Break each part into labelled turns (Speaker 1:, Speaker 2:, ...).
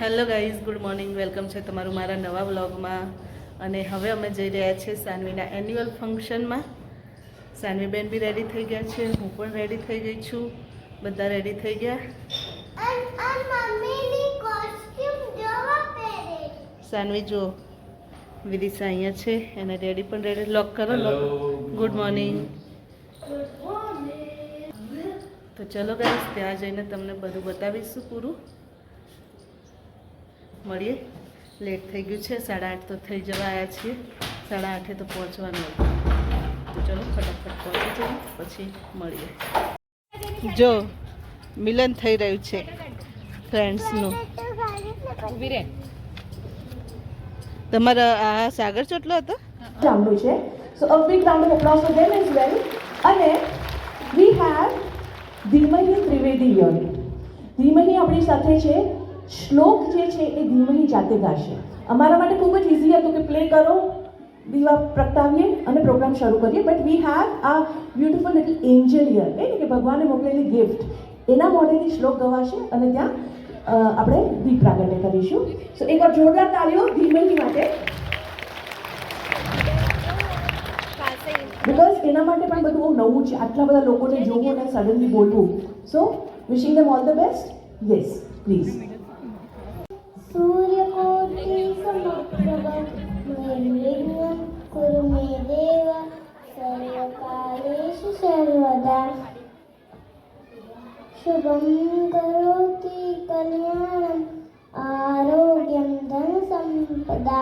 Speaker 1: Hello guys good morning. Welcome છે તમારું મારા નવા વ્લોગમાં. અને હવે અમે જઈ રહ્યા છીએ સાનવીના એન્યુઅલ ફંક્શનમાં સાનવીબેન બી રેડી થઈ ગયા છે હું પણ રેડી થઈ ગઈ છું. બધા રેડી થઈ ગયા. સાનવી જો વિદિશા અહીંયા છે એને રેડી પણ રેડી લોક કરો લોક ગુડ મોર્નિંગ તો ચલો ગાઈઝ ત્યાં જઈને તમને બધું બતાવીશું પૂરું. મળીએ. લેટ થઈ ગયું છે સાડા આઠ તો થઈ જવા આવ્યા છીએ. સાડા આઠે તો પહોંચવાનું હતું. તો ચલો ફટાફટ પહોંચી જઈએ પછી મળીએ. જો મિલન થઈ રહ્યું છે ફ્રેન્ડ્સનું. તમારા આ સાગર ચોટલો હતો?
Speaker 2: ચામડું છે. So a big round of applause for them as well અને we have Dhimahi Trivedi year Dhimahi આપણી સાથે છે. શ્લોક જે છે એ ધીમહી જાતે ગાશે. અમારા માટે ખૂબ જ ઇઝી હતું કે પ્લે કરો, દીવા પ્રગટાવીએ અને પ્રોગ્રામ શરૂ કરીએ. But we have a beautiful little angel year એટલે કે ભગવાને મોકલેલી ગિફ્ટ એના મોઢેથી શ્લોક ગવાશે અને ત્યાં આપણે દીપ પ્રાગટ્ય કરીશું. સો એકવાર જોરદાર તાળીઓ ધીમેની માટે. બિકોઝ એના માટે પણ બધું બહુ નવું છે. આટલા બધા લોકોને જોવું અને સડનલી બોલવું. So wishing them all the best yes please
Speaker 3: सूर्यकोटि समप्रभ निर्विघ्नं कुरु मे देव सर्वकालेषु सर्वदा शुभं करोति कल्याणम् आरोग्यं धनसम्पदा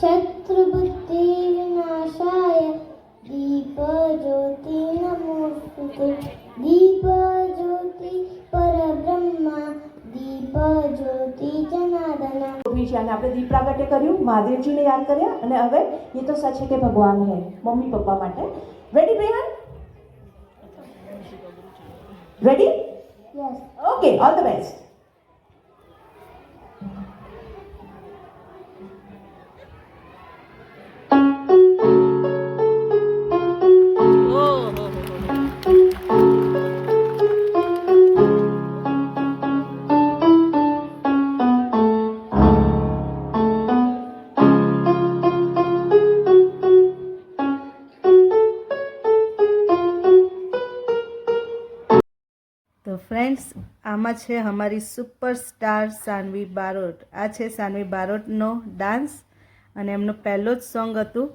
Speaker 3: शत्रुबुद्धिविनाशाय दीपज्योति नमोऽस्तु दीपज्योति
Speaker 2: અને આપણે દીપ પ્રાગટ્ય કર્યું મહાદેવજીને યાદ કર્યા અને હવે એ તો સચ કે ભગવાન હે મમ્મી પપ્પા માટે. Ready Priyan ready
Speaker 3: yes
Speaker 2: okay all the
Speaker 1: best friends આમાં છે અમારી સુપરસ્ટાર સાનવી બારોટ. આ છે સાનવી બારોટનો ડાન્સ અને એમનો પહેલો જ સોંગ હતું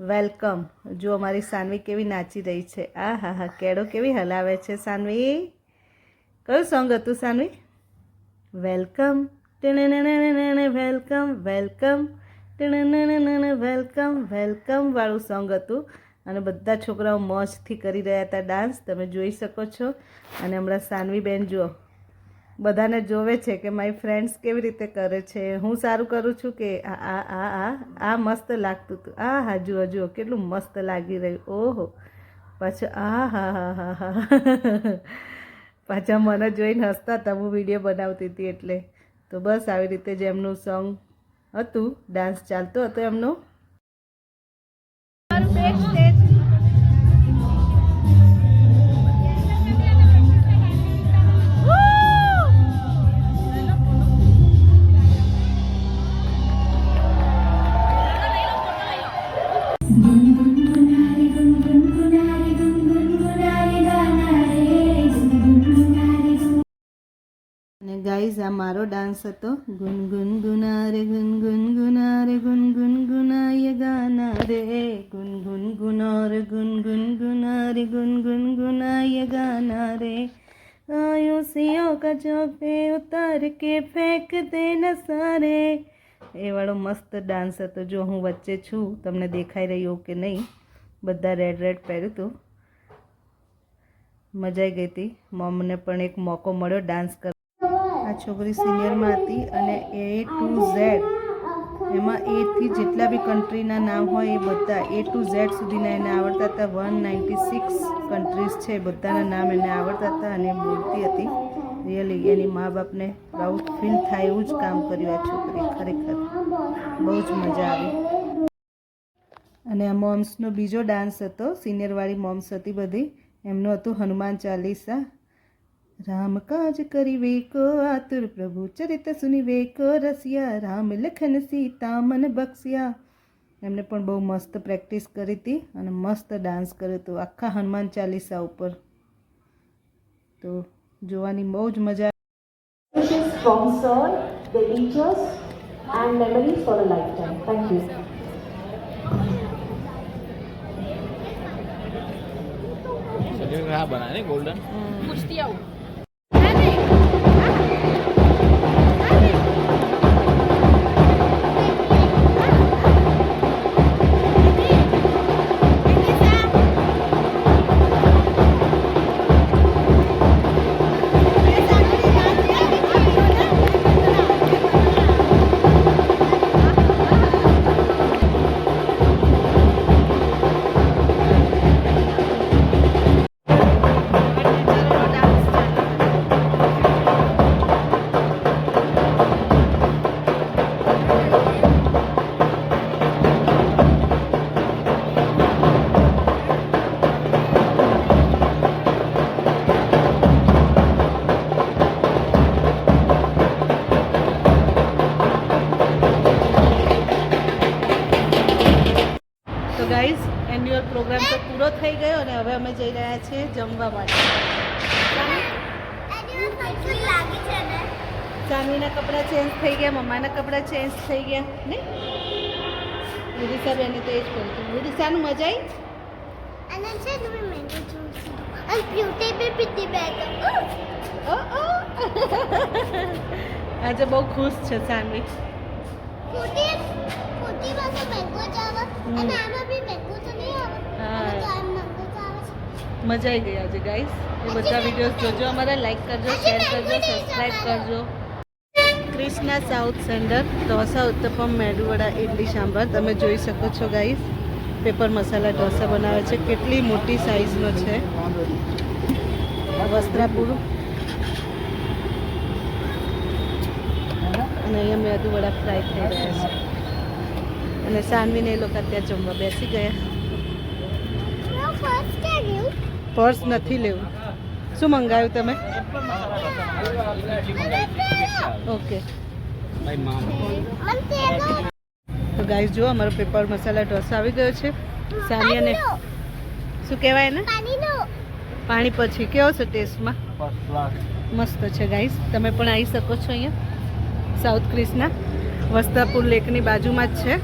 Speaker 1: વેલકમ જો અમારી સાનવી કેવી નાચી રહી છે. આ હા હા, કેળો કેવી હલાવે છે સાનવી? કયું સોંગ હતું Saanvi? Welcome welcome welcome welcome welcome વાળું સોંગ હતું. અને બધા છોકરાઓ મોજથી કરી રહ્યા હતા ડાન્સ, તમે જોઈ શકો છો. અને હમણાં સાનવીબેન જુઓ, બધાને જોવે છે કે મારી ફ્રેન્ડ્સ કેવી રીતે કરે છે. હું સારું કરું છું કે આ આ આ આ આ મસ્ત લાગતું હતું. આ, હા, જુઓ જુઓ, કેટલું મસ્ત લાગી રહ્યું. ઓહો, પાછું, આ, હા હા હા હા. પાછા મને જોઈને હસતા હતા. હું વીડિયો બનાવતી હતી એટલે. તો બસ આવી રીતે જ એમનું સોંગ હતું ડાન્સ ચાલતો હતો એમનો. ગાઈઝ આ મારો ડાન્સ હતો. ગુનગુન ગુના રે ગુનગુન ગુના રે ગુનગુન ગુનાય ગાના રે ગુનગુન ગુના રે ગુનગુન ગુના રે ગુનગુન ગુનાય ગાના રે આયુષિયો કા पे ઉતાર કે ફેંક દે ન સારે એ વાળો મસ્ત ડાન્સ હતો. જો હું વચ્ચે છું, તમને દેખાઈ રહ્યો કે નહીં. બધા રેડ રેડ પહેર્યું હતું મજા આવી ગઈ હતી. મમ્મને પણ એક મોકો મળ્યો ડાન્સ કર આ છોકરી સિનિયરમાં હતી અને એ ટુ ઝેડ એમાં એથી જેટલા બી કન્ટ્રીના નામ હોય એ બધા એ ટુ ઝેડ સુધીના એને આવડતા હતા. વન નાઇન્ટી સિક્સ કન્ટ્રીઝ છે બધાના નામ એને આવડતા હતા અને બોલતી હતી. રિયલી એની મા બાપને પ્રાઉડ ફીલ થાય એવું જ કામ કર્યું આ છોકરી ખરેખર. બહુ જ મજા આવી. અને આ મોમ્સનો બીજો ડાન્સ હતો. સિનિયરવાળી મોમ્સ હતી બધી. એમનું હતું હનુમાન ચાલીસા. રામ કાજ કરી વેકો આતુર પ્રભુ ચરિત સુની વેકો રસિયા રામ લખન સીતા મન બક્ષ્યા એમને પણ બહુ મસ્ત પ્રેક્ટિસ કરી હતી અને મસ્ત ડાન્સ કર્યો હતો આખા હનુમાન ચાલીસા ઉપર તો જોવાની બહુ જ મજા
Speaker 2: and memories for a lifetime. Thank you.
Speaker 4: Certificate હા બનાવે ને
Speaker 1: પ્રોગ્રામ તો પૂરો થઈ ગયો અને હવે અમે જઈ રહ્યા છીએ જમવા માટે.
Speaker 3: એની કેટલી લાગી છે ને
Speaker 1: સાનવીના કપડાં ચેન્જ થઈ ગયા મમ્માના કપડાં ચેન્જ થઈ ગયા ને? વિદિશા બેને તો એ જ કર્યું વિદિશાનું મજા આવી આજે બહુ ખુશ છે સાનવી
Speaker 3: ફૂટી ફૂટી પાસે મેંગો જ અને આમાં બી મેંગો તો નહીં આવે
Speaker 1: હા.
Speaker 3: અને તો આમ મેંગો તો આવે છે
Speaker 1: મજા આવી ગઈ આજે ગાઈસ એ બધા વિડીયોઝ જોજો, અમારા લાઈક કરજો શેર કરજો સબસ્ક્રાઈબ કરજો. Krishna south centre dosa uttapam medu vada idli sambar. તમે જોઈ શકો છો ગાઈસ પેપર મસાલા ઢોસા બનાવે છે. કેટલી મોટી સાઈઝનો છે. વસ્ત્રાપુર. અને અહીંયા મેદુ વડા ફ્રાય થઈ રહ્યા છે. અને સાનવીને એ લોકો અત્યારે જમવા બેસી ગયા. પર્સ નથી લેવું. શું મંગાવ્યું તમે? ઓકે તો ગાઈસ જુઓ, અમારો પેપર મસાલા ઢોસા આવી ગયો છે. સાનિયાને શું કહેવાય ને પાણી પછી કેવો છે ટેસ્ટમાં મસ્ત છે ગાઈસ તમે પણ આવી શકો છો અહીંયા. સાઉથ ક્રિષ્ના વસ્ત્રાપુર લેકની બાજુમાં જ છે.